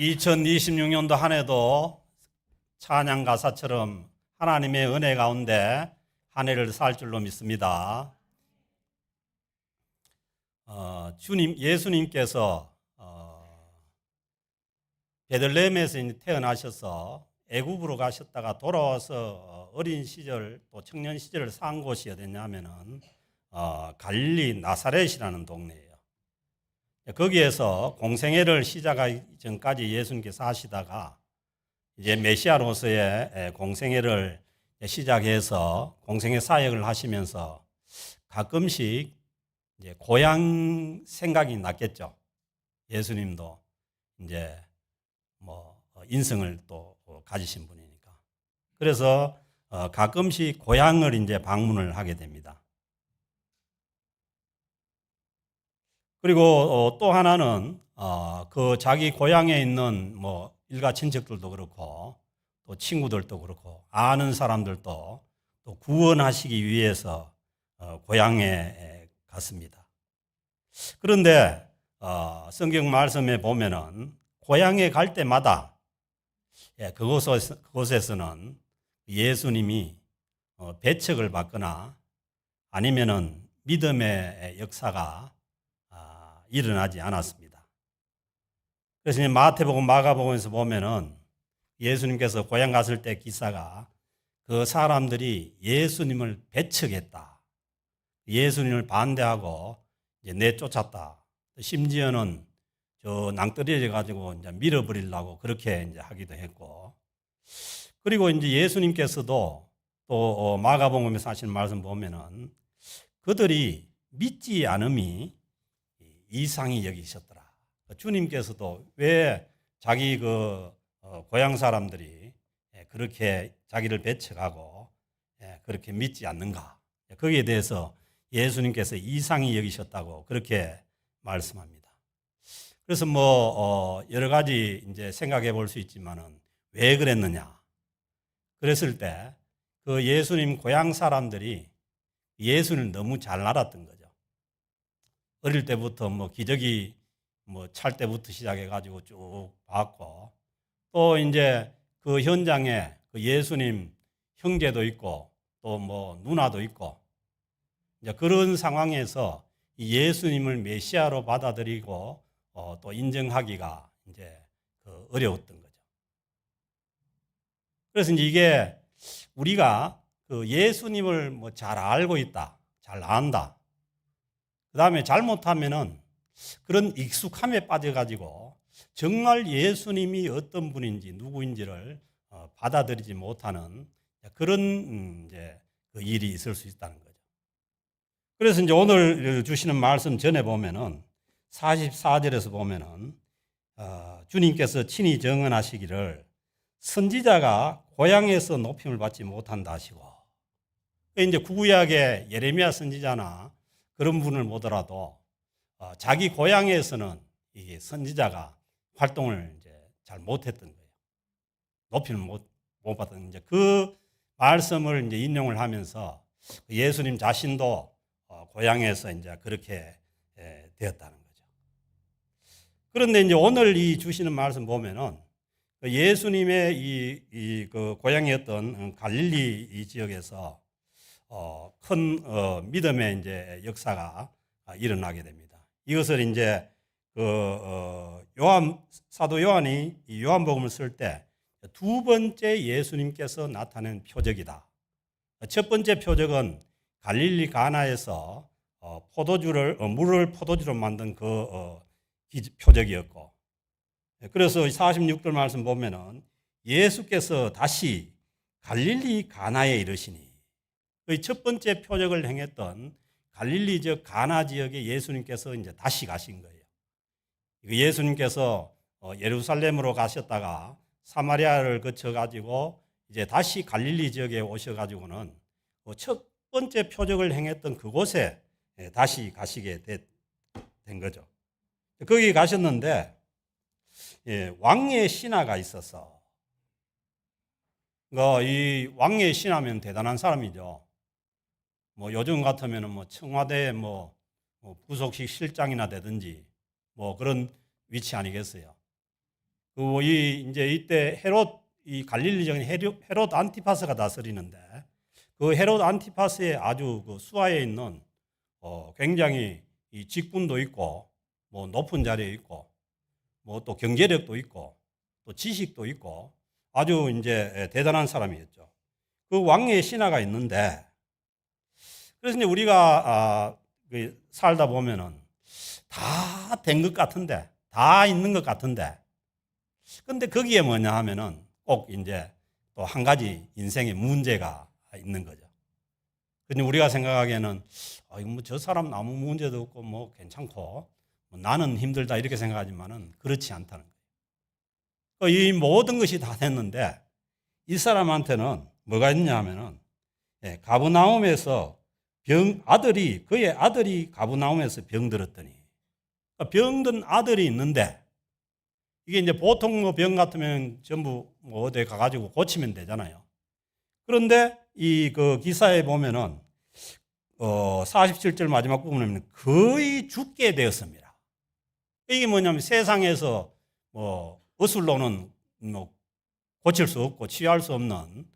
2026년도 한 해도 찬양 가사처럼 하나님의 은혜 가운데 한 해를 살 줄로 믿습니다. 어, 주님, 예수님께서 어, 베들레헴에서 태어나셔서 애굽으로 가셨다가 돌아와서 어린 시절 또 청년 시절을 산 곳이 어디냐면은 어, 갈릴리 나사렛이라는 동네예요. 거기에서 공생애를 시작하기 전까지 예수님께서 하시다가 이제 메시아로서의 공생애를 시작해서 공생애 사역을 하시면서 가끔씩 이제 고향 생각이 났겠죠. 예수님도 이제 뭐 인성을 또 가지신 분이니까. 그래서 어, 가끔씩 고향을 이제 방문을 하게 됩니다. 그리고 어, 또 하나는 어, 그 자기 고향에 있는 뭐 일가 친척들도 그렇고 또 친구들도 그렇고 아는 사람들도 또 구원하시기 위해서 어, 고향에 갔습니다. 그런데 성경 말씀에 보면은 고향에 갈 때마다 예, 그곳에서, 그곳에서는 예수님이 배척을 받거나 아니면은 믿음의 역사가 일어나지 않았습니다. 그래서 마태복음, 마가복음에서 보면은 예수님께서 고향 갔을 때 기사가 그 사람들이 예수님을 배척했다. 예수님을 반대하고 이제 내쫓았다. 심지어는 저 낭떠러져 가지고 이제 밀어버리려고 그렇게 이제 하기도 했고. 그리고 이제 예수님께서도 또 어, 마가복음에서 하시는 말씀 보면은 그들이 믿지 않음이 이상히 여기셨더라. 주님께서도 왜 자기 그 어, 고향 사람들이 예, 그렇게 자기를 배척하고 예, 그렇게 믿지 않는가? 거기에 대해서 예수님께서 이상히 여기셨다고 그렇게 말씀합니다. 그래서 뭐 어, 여러 가지 이제 생각해 볼 수 있지만은 왜 그랬느냐? 그랬을 때 그 예수님 고향 사람들이 예수를 너무 잘 알았던 거죠. 어릴 때부터 뭐 기저귀 뭐 찰 때부터 시작해 가지고 쭉 봤고 또 이제 그 현장에 그 예수님 형제도 있고 또 뭐 누나도 있고 이제 그런 상황에서 예수님을 메시아로 받아들이고 어, 또 인정하기가 이제 그 어려웠던 거죠. 그래서 이제 이게 우리가 그 예수님을 뭐 잘 알고 있다, 잘 안다. 그 다음에 잘못하면은 그런 익숙함에 빠져가지고 정말 예수님이 어떤 분인지 누구인지를 어, 받아들이지 못하는 그런 음, 이제 그 일이 있을 수 있다는 거죠. 그래서 이제 오늘 주시는 말씀 전에 보면은 44절에서 보면은 어, 주님께서 친히 정언하시기를 선지자가 고향에서 높임을 받지 못한다 하시고 이제 구구약의 예레미야 선지자나 그런 분을 보더라도 어, 자기 고향에서는 이게 선지자가 활동을 이제 잘 못했던 거예요. 높이는 못, 못 받던 이제 그 말씀을 이제 인용을 하면서 예수님 자신도 어, 고향에서 이제 그렇게 예, 되었다는 거죠. 그런데 이제 오늘 이 주시는 말씀 보면은 그 예수님의 이, 이 그 고향이었던 갈릴리 이 지역에서 어, 큰 어, 믿음의 이제 역사가 일어나게 됩니다. 이것을 이제 그 어, 요한 사도 요한이 이 요한복음을 쓸 때 두 번째 예수님께서 나타낸 표적이다. 첫 번째 표적은 갈릴리 가나에서 어, 포도주를 어, 물을 포도주로 만든 그 어, 표적이었고 그래서 46절 말씀 보면은 예수께서 다시 갈릴리 가나에 이르시니 첫 번째 표적을 행했던 갈릴리 지 가나 지역에 예수님께서 이제 다시 가신 거예요. 예수님께서 어, 예루살렘으로 가셨다가 사마리아를 거쳐 가지고 이제 다시 갈릴리 지역에 오셔 가지고는 그첫 번째 표적을 행했던 그곳에 예, 다시 가시게 된 거죠. 거기 가셨는데 예, 왕의 신하가 있어서 그러니까 이 왕의 신하면 대단한 사람이죠. 뭐 요즘 같으면은 뭐 청와대 뭐, 뭐 부속식 실장이나 되든지 뭐 그런 위치 아니겠어요. 그 그이 이제 이때 헤롯 이 갈릴리 정인 헤롯, 헤롯 안티파스가 다스리는데 그 헤롯 안티파스의 아주 그 수하에 있는 어 굉장히 이 직분도 있고 뭐 높은 자리에 있고 뭐 또 경제력도 있고 또 지식도 있고 아주 이제 대단한 사람이었죠. 그 왕의 신하가 있는데 그래서 이제 우리가 아, 그 살다 보면은 다 된 것 같은데 다 있는 것 같은데 근데 거기에 뭐냐 하면은 꼭 이제 또 한 가지 인생의 문제가 있는 거죠. 근데 우리가 생각하기에는 아, 뭐저 사람 아무 문제도 없고 뭐 괜찮고 뭐 나는 힘들다 이렇게 생각하지만은 그렇지 않다는 거예요. 이 모든 것이 다 됐는데 이 사람한테는 뭐가 있냐 하면은 예, 가브나움에서 병 아들이 그의 아들이 가브나움에서 병들었더니 그러니까 병든 아들이 있는데 이게 이제 보통 뭐 병 같으면 전부 뭐 어디 가가지고 고치면 되잖아요. 그런데 이 그 기사에 보면은 어 47절 마지막 부분에 거의 죽게 되었습니다. 이게 뭐냐면 세상에서 뭐 어술로는 뭐 고칠 수 없고 치유할 수 없는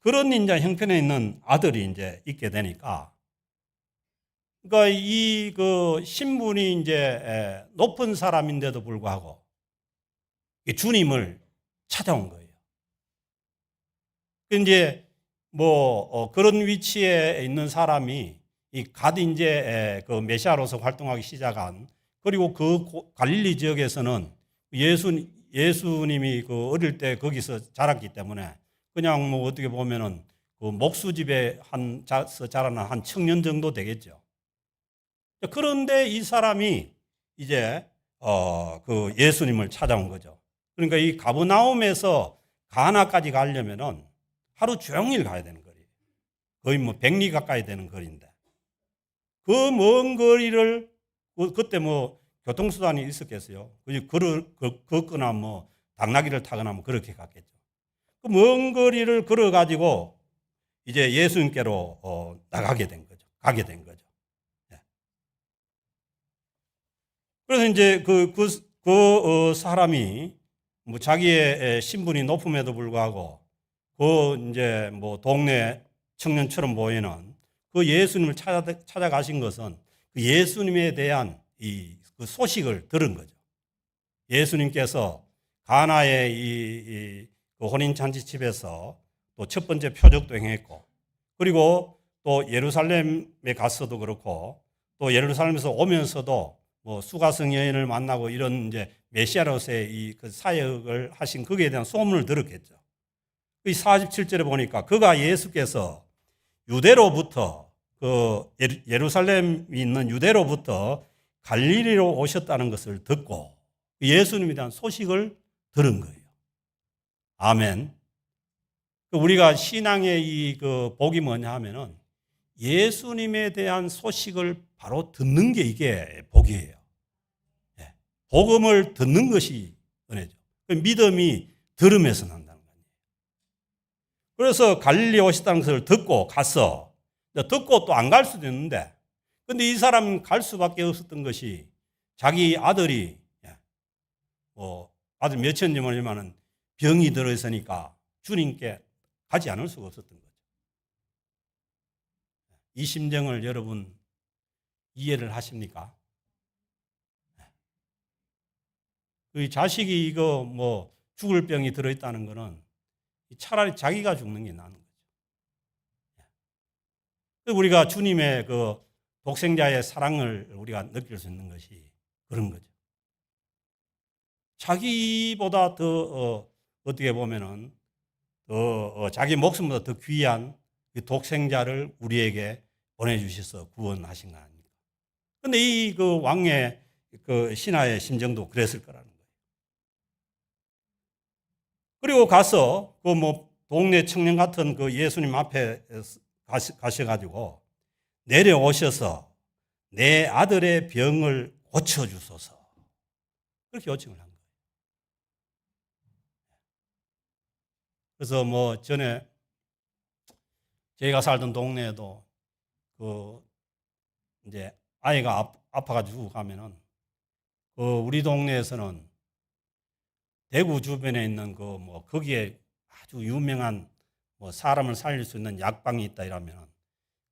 그런 이제 형편에 있는 아들이 이제 있게 되니까 그러니까 이 그 신분이 이제 높은 사람인데도 불구하고 주님을 찾아온 거예요. 이제 뭐 어, 그런 위치에 있는 사람이 이갓 이제 그 메시아로서 활동하기 시작한 그리고 그 갈릴리 지역에서는 예수 예수님이 그 어릴 때 거기서 자랐기 때문에 그냥 뭐 어떻게 보면은 그 목수집에 한 자라는 한 청년 정도 되겠죠. 그런데 이 사람이 이제 어 그 예수님을 찾아온 거죠. 그러니까 이 가브나움에서 가나까지 가려면은 하루 종일 가야 되는 거리예요. 거의 뭐 백리 가까이 되는 거리인데 그 먼 거리를 그, 그때 뭐 교통수단이 있었겠어요. 걸을 걷거나 뭐 당나귀를 타거나 뭐 그렇게 갔겠죠. 그 먼 거리를 걸어 가지고 이제 예수님께로 어, 나가게 된 거죠. 가게 된 거죠. 예. 그래서 이제 그, 그, 그 어, 사람이 뭐 자기의 신분이 높음에도 불구하고 그 이제 뭐 동네 청년처럼 보이는 그 예수님을 찾아, 찾아가신 것은 그 예수님에 대한 이 그 소식을 들은 거죠. 예수님께서 가나의 이, 이 그 혼인 잔치 집에서 또 첫 번째 표적도 행했고 그리고 또 예루살렘에 갔어도 그렇고 또 예루살렘에서 오면서도 뭐 수가성 여인을 만나고 이런 이제 메시아로서의 이 그 사역을 하신 거기에 대한 소문을 들었겠죠. 이 47절에 보니까 그가 예수께서 유대로부터 그 예루살렘이 있는 유대로부터 갈릴리로 오셨다는 것을 듣고 예수님에 대한 소식을 들은 거예요. 아멘. 우리가 신앙의 이 그 복이 뭐냐 하면은 예수님에 대한 소식을 바로 듣는 게 이게 복이에요. 예. 복음을 듣는 것이 은혜죠. 그 믿음이 들음에서 난다. 그래서 갈릴리 오셨다는 것을 듣고 갔어. 듣고 또 안 갈 수도 있는데, 근데 이 사람은 갈 수밖에 없었던 것이 자기 아들이, 예, 뭐, 아들 몇천지 모르지만은 병이 들어 있으니까 주님께 가지 않을 수가 없었던 거죠. 이 심정을 여러분 이해를 하십니까? 그 자식이 이거 뭐 죽을 병이 들어있다는 거는 차라리 자기가 죽는 게 나은 거죠. 예. 우리가 주님의 그 독생자의 사랑을 우리가 느낄 수 있는 것이 그런 거죠. 자기보다 더 어, 떻게 보면은 더 어, 자기 목숨보다 더 귀한 그 독생자를 우리에게 보내주셔서 구원하신 거 아닙니까? 그런데 이 그 왕의 그 신하의 심정도 그랬을 거라는 그리고 가서 그 뭐 동네 청년 같은 그 예수님 앞에 가셔가지고 내려오셔서 내 아들의 병을 고쳐주소서. 그렇게 요청을 한 거예요. 그래서 뭐 전에 저희가 살던 동네에도 그 이제 아이가 아파가지고 가면은 그 우리 동네에서는 대구 주변에 있는 그 뭐 거기에 아주 유명한 뭐 사람을 살릴 수 있는 약방이 있다 이러면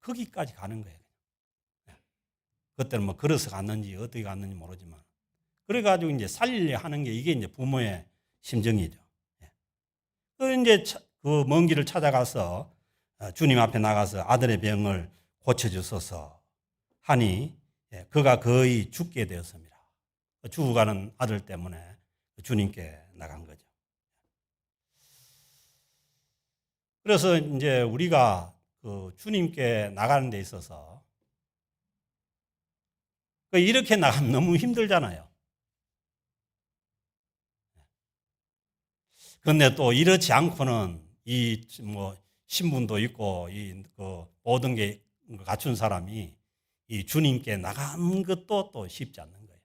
거기까지 가는 거예요. 예. 그때는 뭐 걸어서 갔는지 어떻게 갔는지 모르지만 그래가지고 이제 살리려 하는 게 이게 이제 부모의 심정이죠. 예. 그 이제 그 먼 길을 찾아가서 어, 주님 앞에 나가서 아들의 병을 고쳐주소서 하니 예, 그가 거의 죽게 되었습니다. 죽어가는 아들 때문에 주님께 나간 거죠. 그래서 이제 우리가 그 주님께 나가는 데 있어서 그 이렇게 나가면 너무 힘들잖아요. 그런데 또 이렇지 않고는 이 뭐 신분도 있고 이 그 모든 게 갖춘 사람이 이 주님께 나가는 것도 또 쉽지 않는 거예요.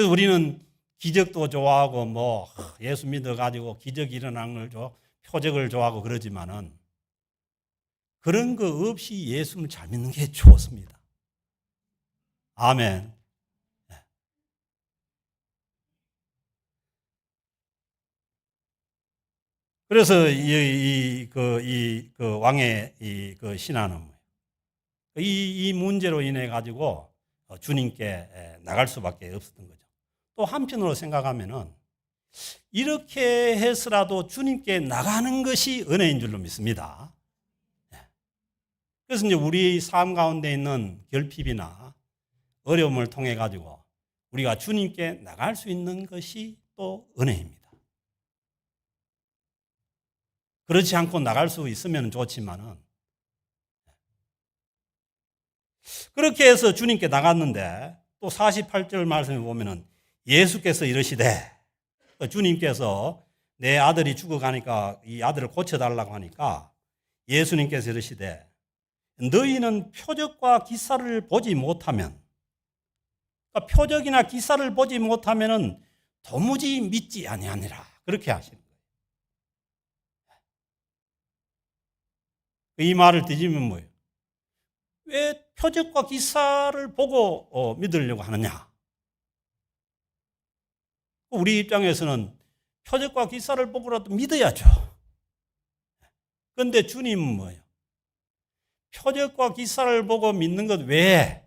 그래서 우리는 기적도 좋아하고 뭐 예수 믿어 가지고 기적 일어나는 걸 좋아, 표적을 좋아하고 그러지만은 그런 거 없이 예수를 잘 믿는 게 좋습니다. 아멘. 그래서 이, 이, 그, 이, 그 왕의 이, 그 신하는 이, 이 문제로 인해 가지고 주님께 나갈 수밖에 없었던 거죠. 또 한편으로 생각하면은 이렇게 해서라도 주님께 나가는 것이 은혜인 줄로 믿습니다. 그래서 이제 우리 삶 가운데 있는 결핍이나 어려움을 통해 가지고 우리가 주님께 나갈 수 있는 것이 또 은혜입니다. 그렇지 않고 나갈 수 있으면 좋지만은 그렇게 해서 주님께 나갔는데 또 48절 말씀에 보면은 예수께서 이러시되 주님께서 내 아들이 죽어가니까 이 아들을 고쳐달라고 하니까 예수님께서 이러시되 너희는 표적과 기사를 보지 못하면 그러니까 표적이나 기사를 보지 못하면은 도무지 믿지 아니하니라 그렇게 하시는 이 말을 뒤지면 뭐예요? 왜 표적과 기사를 보고 어, 믿으려고 하느냐? 우리 입장에서는 표적과 기사를 보고라도 믿어야죠. 그런데 주님은 뭐예요? 표적과 기사를 보고 믿는 것 외에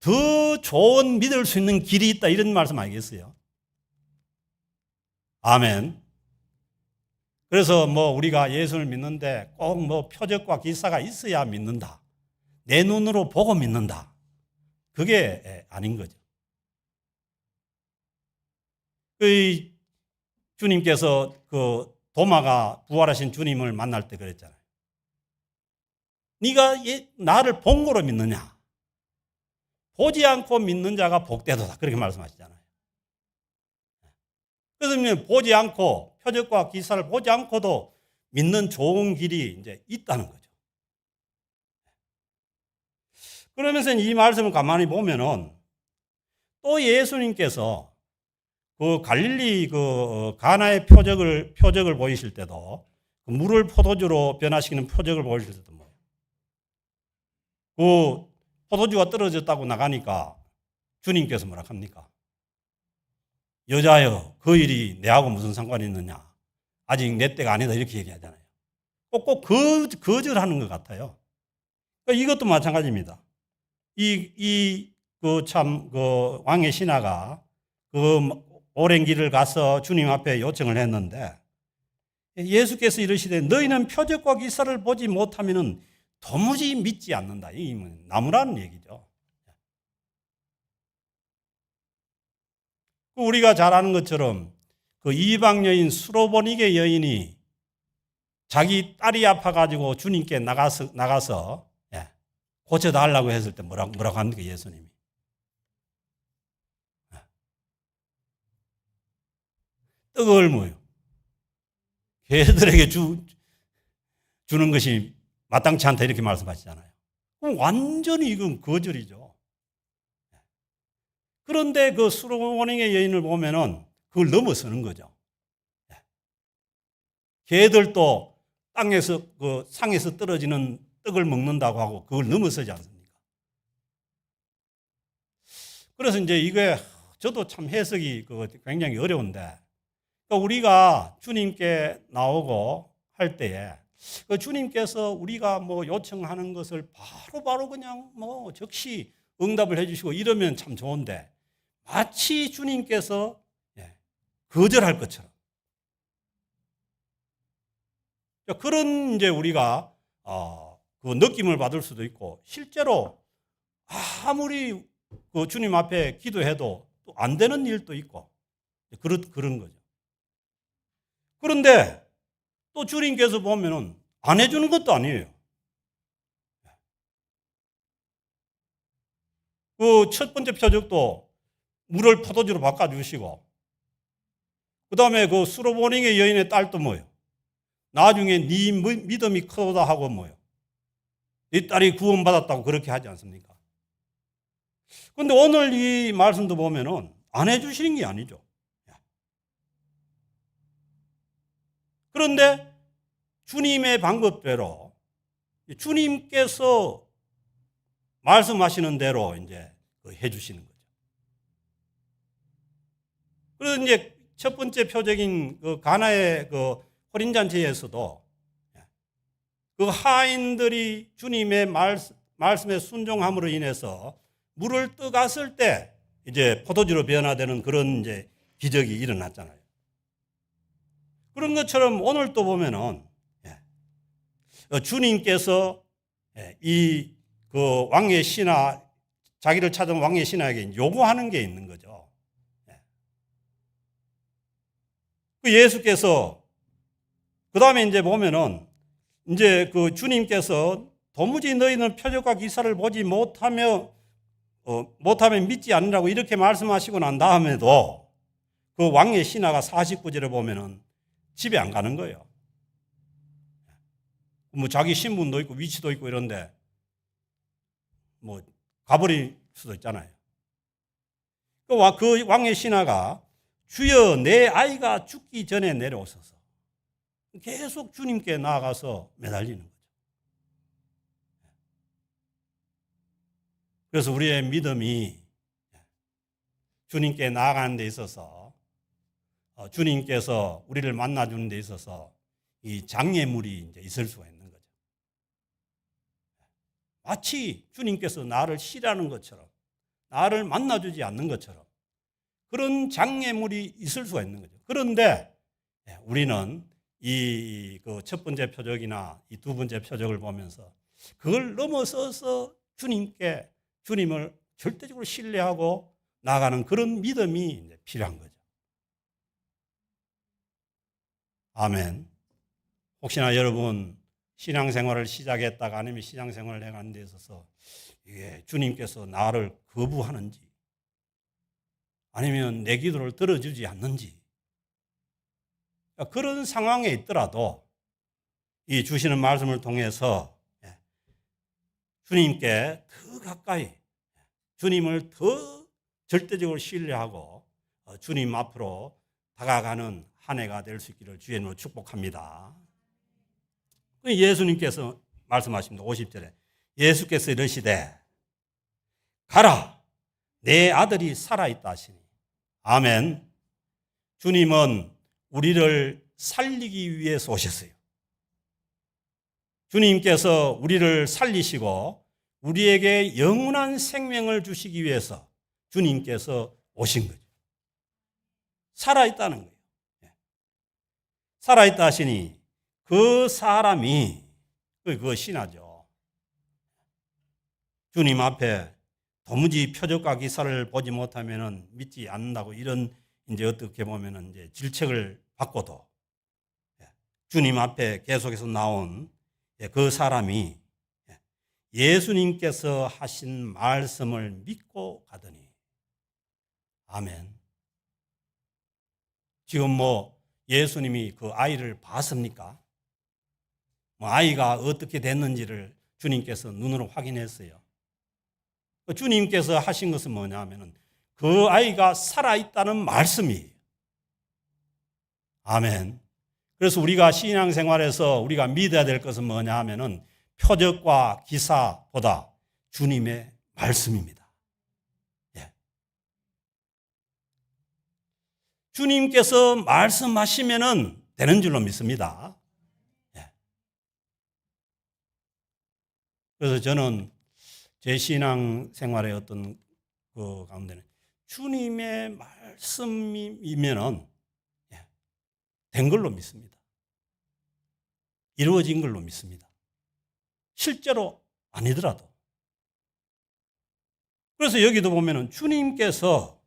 더 좋은 믿을 수 있는 길이 있다 이런 말씀 아니겠어요? 아멘. 그래서 뭐 우리가 예수를 믿는데 꼭 뭐 표적과 기사가 있어야 믿는다. 내 눈으로 보고 믿는다. 그게 아닌 거죠. 그 주님께서 그 도마가 부활하신 주님을 만날 때 그랬잖아요. 네가 나를 본 거로 믿느냐? 보지 않고 믿는 자가 복되도다. 그렇게 말씀하시잖아요. 그래서 보지 않고 표적과 기사를 보지 않고도 믿는 좋은 길이 이제 있다는 거죠. 그러면서 이 말씀을 가만히 보면은 또 예수님께서 그 갈릴리 그 어, 가나의 표적을 표적을 보이실 때도 그 물을 포도주로 변화시키는 표적을 보이실 때도 뭐예요? 그 포도주가 떨어졌다고 나가니까 주님께서 뭐라 합니까? 여자여, 그 일이 내하고 무슨 상관이 있느냐? 아직 내 때가 아니다. 이렇게 얘기하잖아요. 꼭꼭 거, 거절하는 것 같아요. 그러니까 이것도 마찬가지입니다. 이, 이, 그 참, 그 왕의 신하가 그 오랜 길을 가서 주님 앞에 요청을 했는데 예수께서 이르시되 너희는 표적과 기사를 보지 못하면은 도무지 믿지 않는다. 이 나무라는 얘기죠. 그 우리가 잘 아는 것처럼 그 이방 여인 수로보니게 여인이 자기 딸이 아파가지고 주님께 나가서, 나가서 예, 고쳐달라고 했을 때 뭐라고, 뭐라고 합니까, 예수님이? 떡을 뭐요? 개들에게 주, 주는 것이 마땅치 않다 이렇게 말씀하시잖아요. 그럼 완전히 이건 거절이죠. 그런데 그 수로원행의 여인을 보면은 그걸 넘어서는 거죠. 예. 개들도 땅에서 그 상에서 떨어지는 떡을 먹는다고 하고 그걸 넘어서지 않습니까? 그래서 이제 이게 저도 참 해석이 그 굉장히 어려운데 그러니까 우리가 주님께 나오고 할 때에 그 주님께서 우리가 뭐 요청하는 것을 바로바로 바로 그냥 뭐 즉시 응답을 해주시고 이러면 참 좋은데 마치 주님께서 예, 거절할 것처럼 그런 이제 우리가 어, 그 느낌을 받을 수도 있고 실제로 아무리 그 주님 앞에 기도해도 또 안 되는 일도 있고 그런 그런 거죠. 그런데 또 주님께서 보면은 안 해주는 것도 아니에요. 그 첫 번째 표적도 물을 포도주로 바꿔주시고, 그 다음에 그 수로보닝의 여인의 딸도 뭐요? 나중에 네 믿음이 크다 하고 뭐요? 네 딸이 구원받았다고 그렇게 하지 않습니까? 근데 오늘 이 말씀도 보면은 안 해주시는 게 아니죠. 그런데 주님의 방법대로 주님께서 말씀하시는 대로 이제 그 해주시는 거죠. 그래서 이제 첫 번째 표적인 그 가나의 그 호린 잔치에서도 그 하인들이 주님의 말씀에 순종함으로 인해서 물을 떠갔을 때 이제 포도주로 변화되는 그런 이제 기적이 일어났잖아요. 그런 것처럼 오늘 또 보면은 예, 어, 주님께서 예, 이그 왕의 신하 자기를 찾은 왕의 신하에게 요구하는 게 있는 거죠. 예. 그 예수께서 그 다음에 이제 보면은 이제 그 주님께서 도무지 너희는 표적과 기사를 보지 못하며 어, 못하면 믿지 않으라고 이렇게 말씀하시고 난 다음에도 그 왕의 신하가 49절에 보면은 집에 안 가는 거예요. 뭐 자기 신분도 있고 위치도 있고 이런데 뭐 가버릴 수도 있잖아요. 그, 그 왕의 신하가 주여 내 아이가 죽기 전에 내려오소서. 계속 주님께 나아가서 매달리는 거죠. 그래서 우리의 믿음이 주님께 나아가는 데 있어서 어, 주님께서 우리를 만나주는 데 있어서 이 장애물이 이제 있을 수가 있는 거죠. 마치 주님께서 나를 싫어하는 것처럼 나를 만나주지 않는 것처럼 그런 장애물이 있을 수가 있는 거죠. 그런데 예, 우리는 이그첫 번째 표적이나 이 두 번째 표적을 보면서 그걸 넘어서서 주님께 주님을 절대적으로 신뢰하고 나가는 그런 믿음이 필요한 거죠. 아멘. 혹시나 여러분 신앙생활을 시작했다가 아니면 신앙생활을 해가는 데 있어서 이게 주님께서 나를 거부하는지 아니면 내 기도를 들어주지 않는지 그런 상황에 있더라도 이 주시는 말씀을 통해서 주님께 더 가까이 주님을 더 절대적으로 신뢰하고 어, 주님 앞으로 다가가는 한 해가 될 수 있기를 주의 이름으로 축복합니다. 그 예수님께서 말씀하십니다. 50절에 예수께서 이르시되 가라 내 아들이 살아있다 하시니 아멘 주님은 우리를 살리기 위해서 오셨어요. 주님께서 우리를 살리시고 우리에게 영원한 생명을 주시기 위해서 주님께서 오신 거죠. 살아있다는 거예요. 예. 살아있다 하시니 그 사람이 그 신하죠. 주님 앞에 도무지 표적과 기사를 보지 못하면 믿지 않는다고 이런 이제 어떻게 보면 이제 질책을 받고도 예. 주님 앞에 계속해서 나온 예, 그 사람이 예, 예수님께서 하신 말씀을 믿고 가더니 아멘. 지금 뭐 예수님이 그 아이를 봤습니까? 뭐 아이가 어떻게 됐는지를 주님께서 눈으로 확인했어요. 그 주님께서 하신 것은 뭐냐면은 그 아이가 살아있다는 말씀이에요. 아멘. 그래서 우리가 신앙생활에서 우리가 믿어야 될 것은 뭐냐 하면은 표적과 기사보다 주님의 말씀입니다. 예. 주님께서 말씀하시면은 되는 줄로 믿습니다. 예. 그래서 저는 제 신앙 생활의 어떤 그 가운데는 주님의 말씀이면은 예, 된 걸로 믿습니다. 이루어진 걸로 믿습니다. 실제로 아니더라도. 그래서 여기도 보면은 주님께서 예,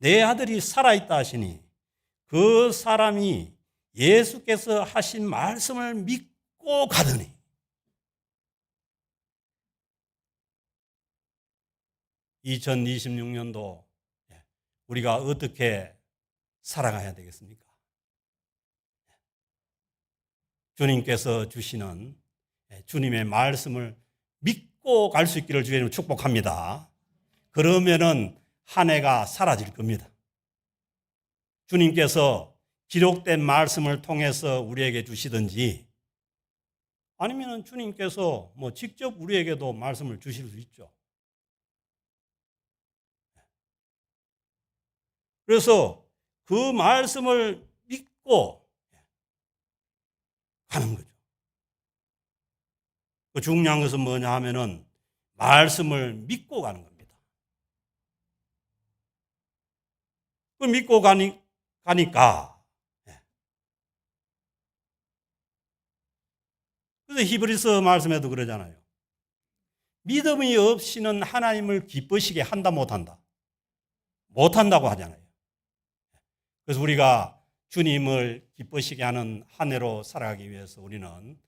내 아들이 살아있다 하시니 그 사람이 예수께서 하신 말씀을 믿고 가더니 (2026년도) 우리가 어떻게 살아가야 되겠습니까? 주님께서 주시는 주님의 말씀을 믿고 갈 수 있기를 주님 축복합니다. 그러면은 한 해가 사라질 겁니다. 주님께서 기록된 말씀을 통해서 우리에게 주시든지 아니면 주님께서 뭐 직접 우리에게도 말씀을 주실 수 있죠. 그래서 그 말씀을 믿고 가는 거죠. 그 중요한 것은 뭐냐 하면은 말씀을 믿고 가는 겁니다. 그 믿고 가니, 가니까. 예. 그래서 히브리서 말씀에도 그러잖아요. 믿음이 없이는 하나님을 기쁘시게 한다 못한다. 못한다고 하잖아요. 그래서 우리가 주님을 기쁘시게 하는 한 해로 살아가기 위해서 우리는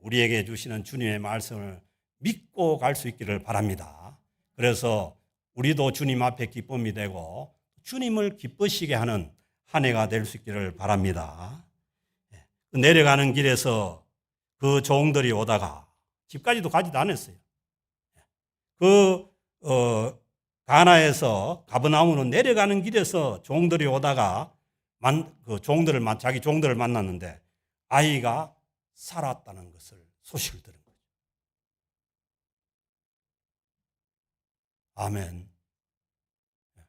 우리에게 주시는 주님의 말씀을 믿고 갈 수 있기를 바랍니다. 그래서 우리도 주님 앞에 기쁨이 되고 주님을 기쁘시게 하는 한 해가 될 수 있기를 바랍니다. 내려가는 길에서 그 종들이 오다가 집까지도 가지도 않았어요. 그 어, 가나에서 가버나움으로 내려가는 길에서 종들이 오다가 만, 그 종들을 자기 종들을 만났는데 아이가 살았다는 것을 소식을 들은 거죠. 아멘. 그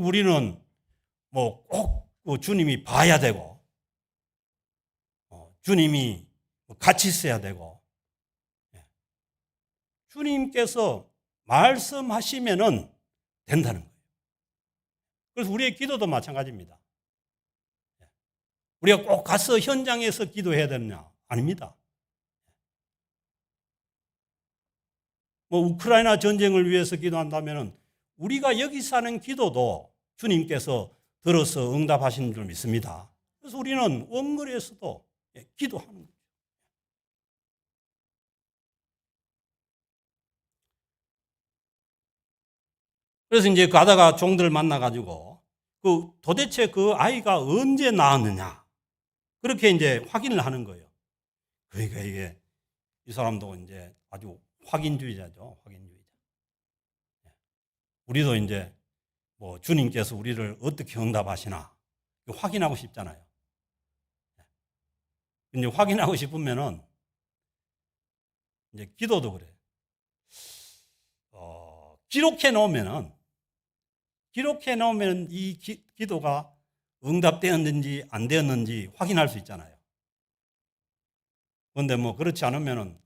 우리는 뭐꼭 그 주님이 봐야 되고, 어, 주님이 같이 있어야 되고, 예. 주님께서 말씀하시면은 된다는 거예요. 그래서 우리의 기도도 마찬가지입니다. 우리가 꼭 가서 현장에서 기도해야 되느냐? 아닙니다. 뭐 우크라이나 전쟁을 위해서 기도한다면 우리가 여기 사는 기도도 주님께서 들어서 응답하시는 줄 믿습니다. 그래서 우리는 원거리에서도 기도하는 거죠. 그래서 이제 가다가 종들 만나가지고 그 도대체 그 아이가 언제 낳았느냐 그렇게 이제 확인을 하는 거예요. 그러니까 이게 이 사람도 이제 아주 확인주의자죠. 확인주의자. 예. 우리도 이제 뭐 주님께서 우리를 어떻게 응답하시나 확인하고 싶잖아요. 예. 근데 확인하고 싶으면은 이제 기도도 그래. 어, 기록해 놓으면은 기록해 놓으면 이 기, 기도가 응답되었는지 안 되었는지 확인할 수 있잖아요. 그런데 뭐 그렇지 않으면은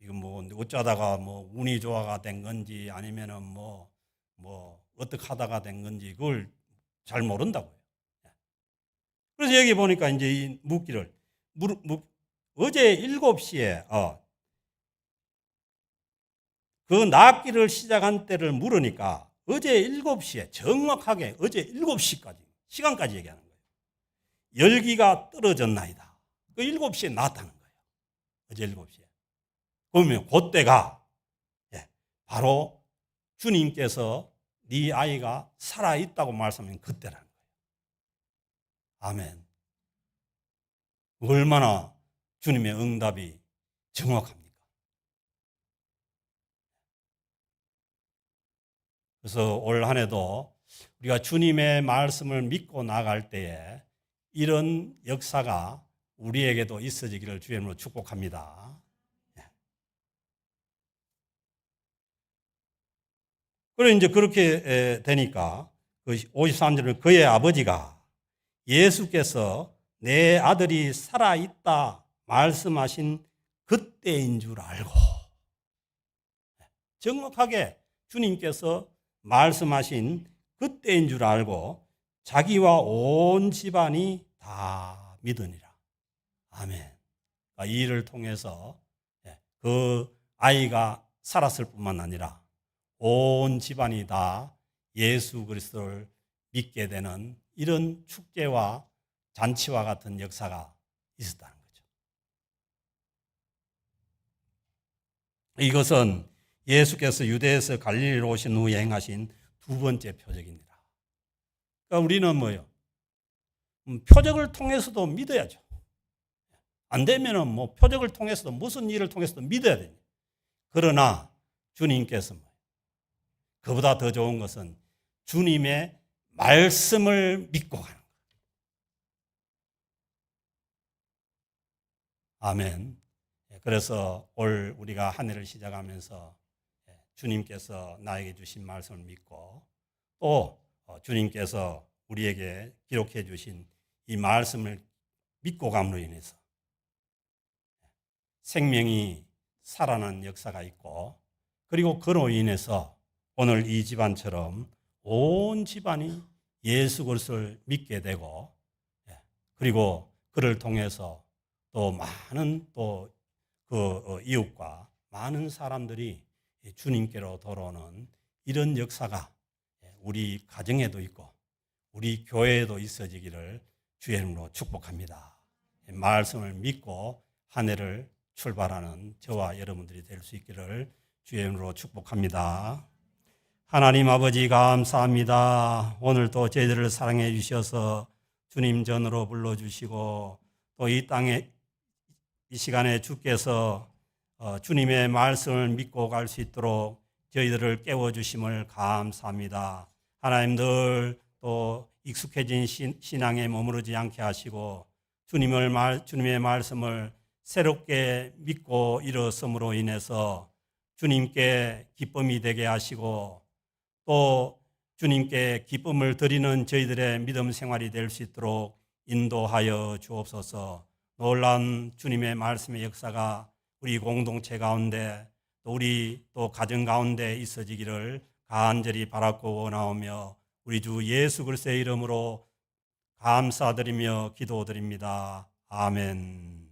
이거 뭐 어쩌다가 뭐 운이 좋아가 된 건지 아니면은 뭐, 뭐 어떻게 하다가 된 건지 그걸 잘 모른다고요. 예. 그래서 여기 보니까 이제 이 묻기를 물, 묻, 어제 7시에 어, 그 납기를 시작한 때를 물으니까 어제 7시에 정확하게 어제 7시까지 시간까지 얘기하는 거예요. 열기가 떨어졌나이다. 그 7시에 나타난 거예요. 어제 7시에. 그러면 그때가 예, 바로 주님께서 네 아이가 살아 있다고 말씀하면 그때라는 거예요. 아멘. 얼마나 주님의 응답이 정확합니까? 그래서 올 한 해도 우리가 주님의 말씀을 믿고 나갈 때에 이런 역사가 우리에게도 있어지기를 주님으로 축복합니다. 예. 그래 이제 그렇게 되니까 그 53절은 그의 아버지가 예수께서 내 아들이 살아 있다 말씀하신 그때인 줄 알고 정확하게 주님께서 말씀하신 그때인 줄 알고 자기와 온 집안이 다 믿으니라. 아멘. 그러니까 이 일을 통해서 예, 그 아이가 살았을 뿐만 아니라 온 집안이 다 예수 그리스도를 믿게 되는 이런 축제와 잔치와 같은 역사가 있었다는 거죠. 이것은 예수께서 유대에서 갈릴리로 오신 후 행하신 두 번째 표적입니다. 그러니까 우리는 뭐요? 음, 표적을 통해서도 믿어야죠. 안 되면은 뭐 표적을 통해서도 무슨 일을 통해서도 믿어야 됩니다. 그러나 주님께서 뭐 그보다 더 좋은 것은 주님의 말씀을 믿고 가는 거예요. 아멘. 예, 그래서 올 우리가 한 해를 시작하면서 예, 주님께서 나에게 주신 말씀을 믿고 또 어, 주님께서 우리에게 기록해 주신 이 말씀을 믿고 감으로 인해서 생명이 살아난 역사가 있고 그리고 그로 인해서 오늘 이 집안처럼 온 집안이 예수 그리스도를 믿게 되고 예, 그리고 그를 통해서 또 많은 또 그 이웃과 많은 사람들이 주님께로 돌아오는 이런 역사가 예, 우리 가정에도 있고 우리 교회에도 있어지기를 주의 이름으로 축복합니다. 말씀을 믿고 한 해를 출발하는 저와 여러분들이 될 수 있기를 주의 이름으로 축복합니다. 하나님 아버지 감사합니다. 오늘도 저희들을 사랑해 주셔서 주님 전으로 불러주시고 또 이 땅에 이 시간에 주께서 어, 주님의 말씀을 믿고 갈 수 있도록 저희들을 깨워주심을 감사합니다. 하나님 늘또 익숙해진 신, 신앙에 머무르지 않게 하시고 주님을 말, 주님의 말씀을 새롭게 믿고 일어섬으로 인해서 주님께 기쁨이 되게 하시고 또 주님께 기쁨을 드리는 저희들의 믿음 생활이 될 수 있도록 인도하여 주옵소서 놀란 주님의 말씀의 역사가 우리 공동체 가운데 또 우리 또 가정 가운데 있어지기를 간절히 바라고 원하오며 우리 주 예수 그리스도의 이름으로 감사드리며 기도드립니다. 아멘.